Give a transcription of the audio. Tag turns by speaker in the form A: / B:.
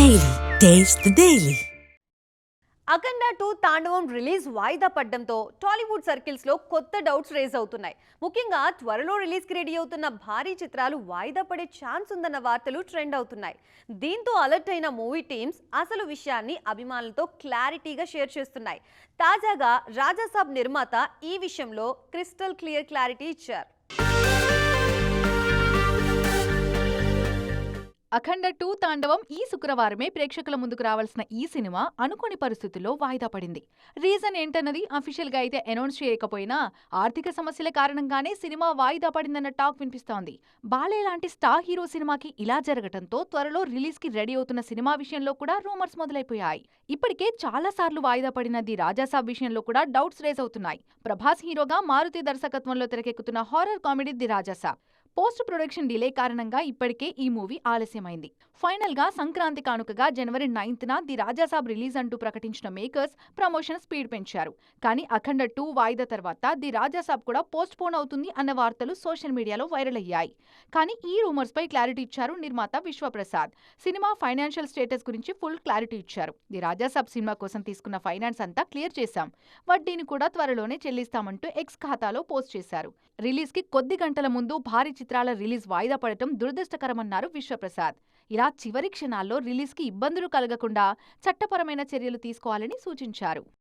A: Daily taste daily
B: Akhanda two Thandavam release వాయిదా పడ్డంతో టాలీవుడ్ సర్కిల్స్లో కొత్త డౌట్స్ రేజ్ అవుతున్నాయి. ముఖ్యంగా త్వరలో రిలీజ్కి రెడీ అవుతున్న భారీ చిత్రాలు వాయిదా పడే ఛాన్స్ ఉందన్న వార్తలు ట్రెండ్ అవుతున్నాయి. దీంతో అలర్ట్ అయిన మూవీ టీమ్స్ అసలు విషయాన్ని అభిమానులతో క్లారిటీగా షేర్ చేస్తున్నాయి. తాజాగా రాజాసాబ్ నిర్మాత ఈ విషయంలో క్రిస్టల్ క్లియర్ క్లారిటీ ఇచ్చారు.
C: అఖండ టూ తాండవం ఈ శుక్రవారమే ప్రేక్షకుల ముందుకు రావాల్సిన ఈ సినిమా అనుకోని పరిస్థితుల్లో వాయిదా పడింది. రీజన్ ఏంటన్నది అఫీషియల్గా అయితే అనౌన్స్ చేయకపోయినా ఆర్థిక సమస్యల కారణంగానే సినిమా వాయిదా పడిందన్న టాక్ వినిపిస్తోంది. బాలే లాంటి స్టార్ హీరో సినిమాకి ఇలా జరగటంతో త్వరలో రిలీజ్కి రెడీ అవుతున్న సినిమా విషయంలో కూడా రూమర్స్ మొదలైపోయాయి. ఇప్పటికే చాలా సార్లు వాయిదా పడిన ది రాజాసాబ్ విషయంలో కూడా డౌట్స్ రేజ్ అవుతున్నాయి. ప్రభాస్ హీరోగా మారుతి దర్శకత్వంలో తెరకెక్కుతున్న horror comedy the Raja Saab post production delay కారణంగా ఇప్పటికే ఈ మూవీ ఆలస్యమైంది. ఫైనల్గా సంక్రాంతి కానుకగా జనవరి నైన్త్న ది రాజాసాబ్ రిలీజ్ అంటూ ప్రకటించిన మేకర్స్ ప్రమోషన్ స్పీడ్ పెంచారు. కానీ అఖండ టూ వాయిదా తర్వాత ది రాజాసాబ్ కూడా పోస్ట్ పోన్ అవుతుంది అన్న వార్తలు సోషల్ మీడియాలో వైరల్ అయ్యాయి. కానీ ఈ రూమర్స్ పై క్లారిటీ ఇచ్చారు నిర్మాత విశ్వప్రసాద్. సినిమా ఫైనాన్షియల్ స్టేటస్ గురించి ఫుల్ క్లారిటీ ఇచ్చారు. ది రాజాసాబ్ సినిమా కోసం తీసుకున్న ఫైనాన్స్ అంతా క్లియర్ చేశాం. వడ్డీని కూడా త్వరలోనే చెల్లిస్తామంటూ ఎక్స్ ఖాతాలో పోస్ట్ చేశారు. రిలీజ్కి కొద్ది గంటల ముందు భారీ చిత్రాల రిలీజ్ వాయిదా పడటం దురదృష్టకరమన్నారు విశ్వప్రసాద్. ఇలా చివరి క్షణాల్లో రిలీజ్కి ఇబ్బందులు కలగకుండా చట్టపరమైన చర్యలు తీసుకోవాలని సూచించారు.